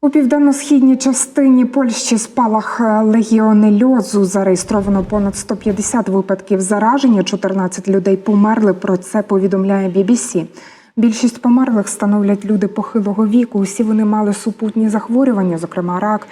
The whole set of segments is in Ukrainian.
У південно-східній частині Польщі спалах е, легіонельозу зареєстровано понад 150 випадків зараження. 14 людей померли. Про це повідомляє BBC. Більшість померлих становлять люди похилого віку. Усі вони мали супутні захворювання, зокрема рак.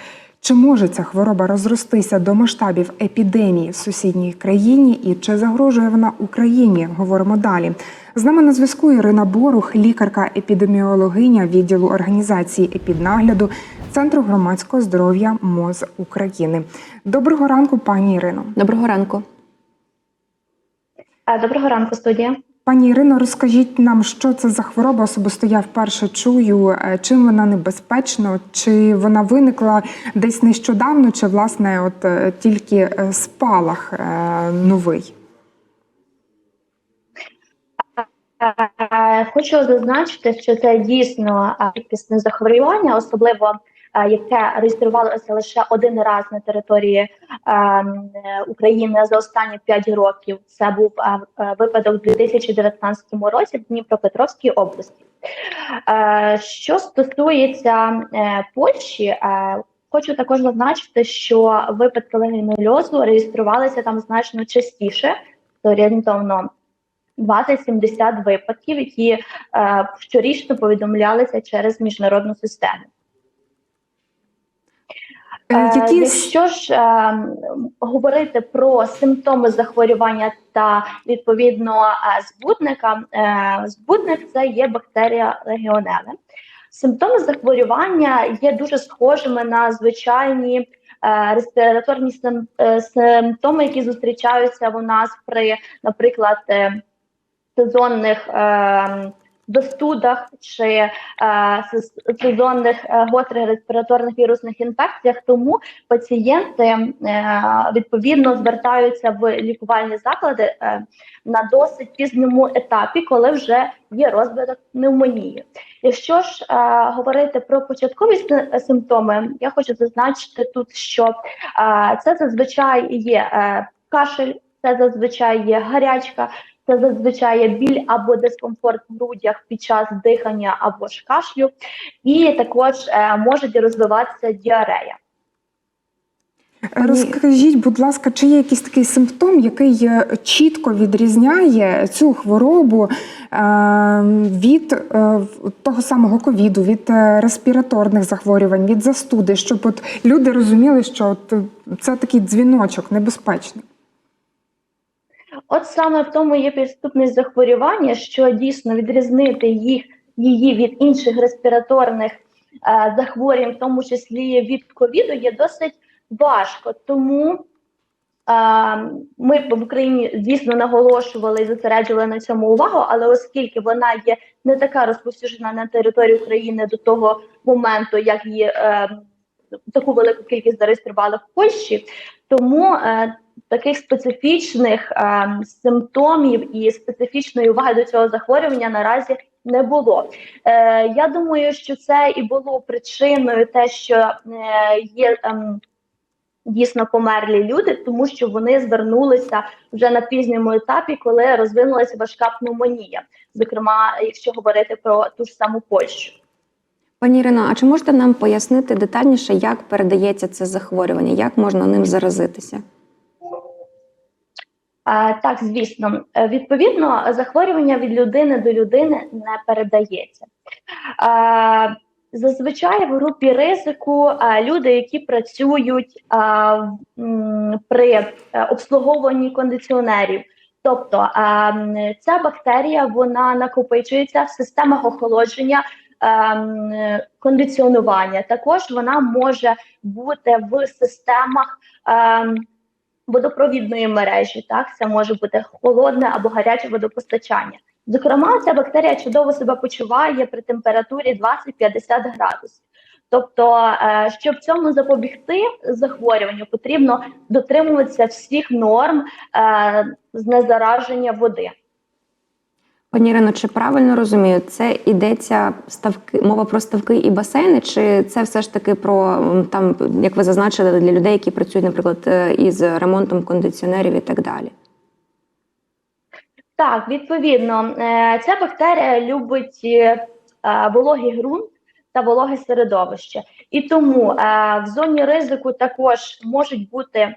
Чи може ця хвороба розростися до масштабів епідемії в сусідній країні і чи загрожує вона Україні? Говоримо далі. З нами на зв'язку Ірина Борух, лікарка-епідеміологиня відділу організації епіднагляду Центру громадського здоров'я МОЗ України. Доброго ранку, пані Ірино. Доброго ранку. Доброго ранку, студія. Пані Ірино, розкажіть нам, що це за хвороба? Особисто я вперше чую. Е, Чим вона небезпечна? Чи вона виникла десь нещодавно, чи власне от е, тільки е, спалах новий? Хочу зазначити, що це дійсно рідкісне захворювання, особливо яке реєструвалося лише один раз на території е, е, України за останні 5 років. Це був е, е, випадок у 2019 році в Дніпропетровській області. Е, Що стосується е, Польщі, е, хочу також зазначити, що випадки легіонельозу реєструвалися там значно частіше, то орієнтовно 20-70 випадків, які е, щорічно повідомлялися через міжнародну систему. Е, Е, Які Якщо ж е, говорити про симптоми захворювання та відповідно е, збудника, е, збудник це є бактерія легіонели. Симптоми захворювання є дуже схожими на звичайні е, респіраторні сим- е, симптоми, які зустрічаються у нас при, наприклад, е, сезонних е, достудах чи е, сезонних е, гострих респіраторних вірусних інфекціях. Тому пацієнти е, відповідно звертаються в лікувальні заклади е, на досить пізньому етапі, коли вже є розвиток пневмонії. Якщо ж е, говорити про початкові симптоми, я хочу зазначити тут, що е, це зазвичай є е, кашель, це зазвичай є гарячка, це зазвичай біль або дискомфорт в грудях під час дихання або ж кашлю, і також е, може розвиватися діарея. Розкажіть, будь ласка, чи є якийсь такий симптом, який е, чітко відрізняє цю хворобу е, від е, того самого ковіду, від е, респіраторних захворювань, від застуди, щоб от люди розуміли, що от е, це такий дзвіночок небезпечний? От саме в тому є підступність захворювання, що дійсно відрізнити їх її від інших респіраторних е, захворювань, в тому числі від ковіду, є досить важко. Тому е, ми в Україні дійсно наголошували і зосереджували на цьому увагу, але оскільки вона є не така розповсюджена на території України до того моменту, як її е, таку велику кількість зареєстрували в Польщі, тому е, таких специфічних е, симптомів і специфічної уваги до цього захворювання наразі не було. Е, я думаю, що це і було причиною те, що е, є ем, дійсно померлі люди, тому що вони звернулися вже на пізньому етапі, коли розвинулася важка пневмонія, зокрема, якщо говорити про ту ж саму Польщу. Пані Ірино, а чи можете нам пояснити детальніше, як передається це захворювання, як можна ним заразитися? Так, звісно, Е, відповідно, захворювання від людини до людини не передається. Зазвичай в групі ризику люди, які працюють при е, обслуговуванні кондиціонерів. Тобто ця бактерія вона накопичується в системах охолодження кондиціонування. Також вона може бути в системах. Водопровідної мережі. Так, це може бути холодне або гаряче водопостачання. Зокрема, ця бактерія чудово себе почуває при температурі 20-50 градусів. Тобто, е, щоб цьому запобігти захворюванню, потрібно дотримуватися всіх норм е, знезараження води. Пані Ірино, чи правильно розумію, це йдеться ставки, мова про ставки і басейни, чи це все ж таки про там, як ви зазначили, для людей, які працюють, наприклад, е, із ремонтом кондиціонерів і так далі? Так, відповідно, е, ця бактерія любить е, вологий ґрунт та вологе середовище. І тому в зоні ризику також можуть бути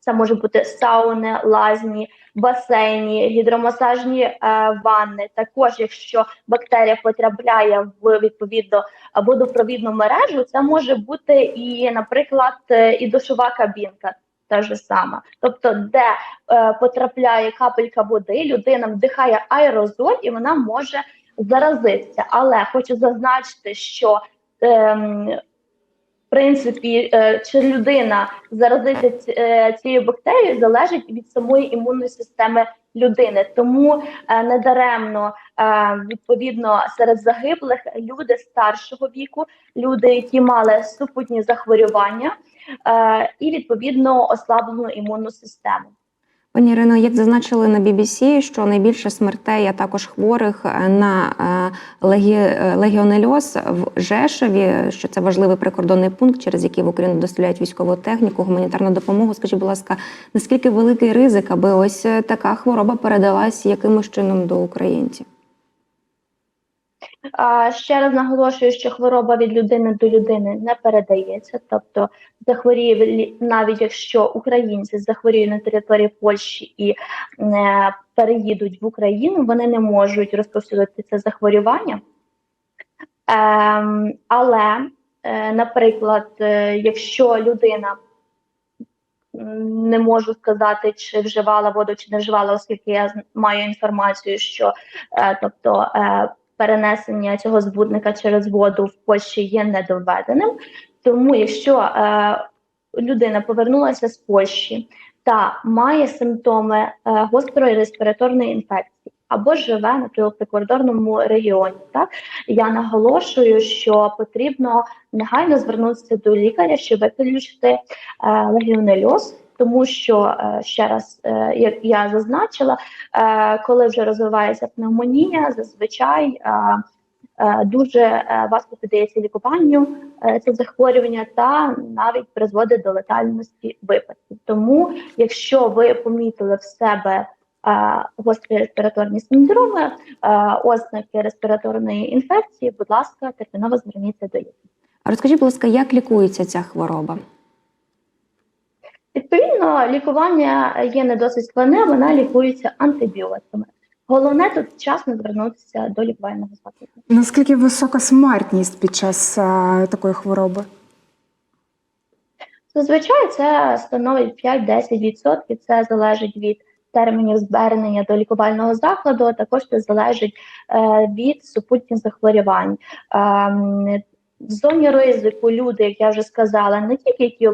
це можуть бути сауни, лазні, басейні, гідромасажні е, ванни. Також, якщо бактерія потрапляє в відповідно водопровідну мережу, це може бути і, наприклад, е, і душова кабінка. Та ж сама, тобто, де е, потрапляє капелька води, людина вдихає аерозоль і вона може заразитися. Але хочу зазначити, що ем, принципі, е, чи людина заразиться е, цією бактерією, залежить від самої імунної системи людини. Тому е, недаремно відповідно серед загиблих люди старшого віку, люди, які мали супутні захворювання, і відповідно ослаблену імунну систему. Пані Ірино, як зазначили на BBC, що найбільше смертей, а також хворих е, на е, легі... е, легіонельоз в Жешеві, що це важливий прикордонний пункт, через який в Україну доставляють військову техніку, гуманітарну допомогу. Скажіть, будь ласка, наскільки великий ризик, аби ось така хвороба передалась якимось чином до українців? Ще раз наголошую, що хвороба від людини до людини не передається. Тобто захворіє навіть якщо українці захворіють на території Польщі і не переїдуть в Україну, вони не можуть розповсюдити це захворювання. Ем, але, е, наприклад, е, якщо людина не можу сказати, чи вживала воду, чи не вживала, оскільки я маю інформацію, що е, тобто е, перенесення цього збудника через воду в Польщі є недоведеним. Тому, якщо е, людина повернулася з Польщі та має симптоми е, гострої респіраторної інфекції або живе наприклад, в прикордонному регіоні, так я наголошую, що потрібно негайно звернутися до лікаря, щоб виключити е, легіонельоз. Тому що е, ще раз, е, як я зазначила, е, коли вже розвивається пневмонія, зазвичай дуже важко піддається лікуванню це захворювання та навіть призводить до летальності випадків. Тому, якщо ви помітили в себе гострі респіраторні синдроми, ознаки респіраторної інфекції, будь ласка, терміново зверніться до лікаря. Розкажіть, будь ласка, як лікується ця хвороба? Відповідно, лікування є не досить складне, вона лікується антибіотиками. Головне тут вчасно звернутися до лікувального закладу. Наскільки висока смертність під час е, такої хвороби? Зазвичай це становить 5-10%. Це залежить від термінів звернення до лікувального закладу, а також це залежить е, від супутніх захворювань. Ем, в зоні ризику люди, як я вже сказала, не тільки які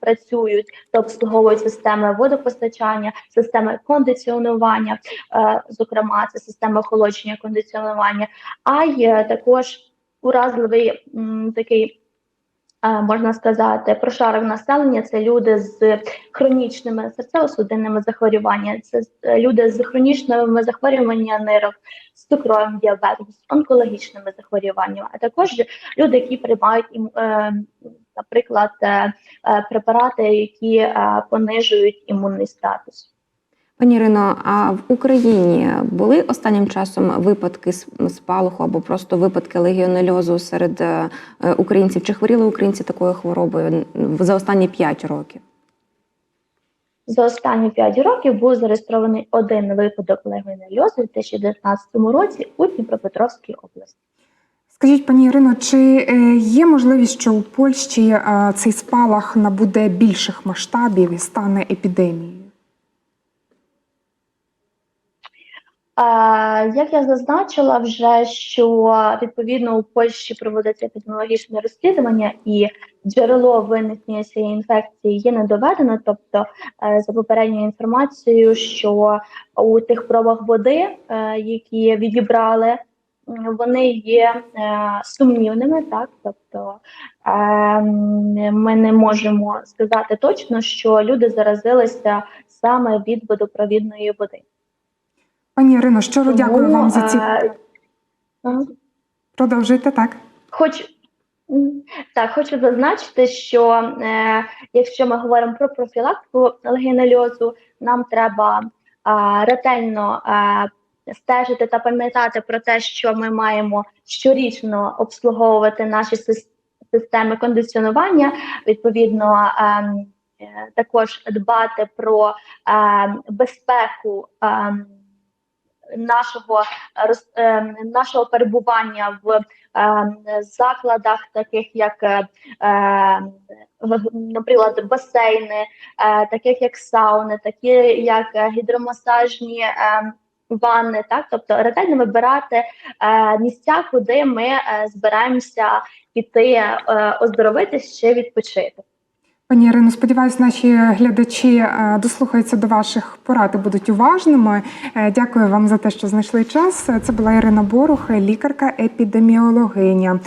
працюють та обслуговують системи водопостачання, системи кондиціонування, е, зокрема, це система охолодження кондиціонування, а й також уразливий такий можна сказати, прошарок населення це люди з хронічними серцево-судинними захворюваннями, це е, люди з хронічними захворюваннями нирок, з цукровим діабетом, з онкологічними захворюваннями, а також люди, які приймають е, наприклад, е, е, препарати, які е, понижують імунний статус. Пані Ірино, а в Україні були останнім часом випадки спалаху або просто випадки легіонельозу серед е, українців? Чи хворіли українці такою хворобою за останні 5 років? За останні 5 років був зареєстрований один випадок легіонельозу у 2019 році у Дніпропетровській області. Скажіть, пані Ірино, чи е, є можливість, що у Польщі е, цей спалах набуде більших масштабів і стане епідемією? Як я зазначила вже, що відповідно у Польщі проводиться епідеміологічне розслідування, і джерело виникнення цієї інфекції є недоведено. Тобто, е, за попередньою інформацією, що у тих пробах води, е, які відібрали, вони є е, сумнівними, так тобто е, ми не можемо сказати точно, що люди заразилися саме від водопровідної води. Пані Ірино, щиро дякую вам за ці. е, м, Продовжуйте так. Хоч так, хочу зазначити, що е, якщо ми говоримо про профілактику легіонельозу, нам треба е, ретельно е, стежити та пам'ятати про те, що ми маємо щорічно обслуговувати наші системи кондиціонування, відповідно. ем, е, Також дбати про ем, безпеку ем, нашого роз- ем, нашого перебування в ем, закладах, таких як, е, наприклад, басейни, е, таких як сауни, такі як е, гідромасажні ванни, так тобто ретельно вибирати е, місця, куди ми е, збираємося піти е, оздоровитись чи відпочити. Пані Ірино, сподіваюся, наші глядачі е, дослухаються до ваших порад і будуть уважними. Е, Дякую вам за те, що знайшли час. Це була Ірина Борух, лікарка, епідеміологиня.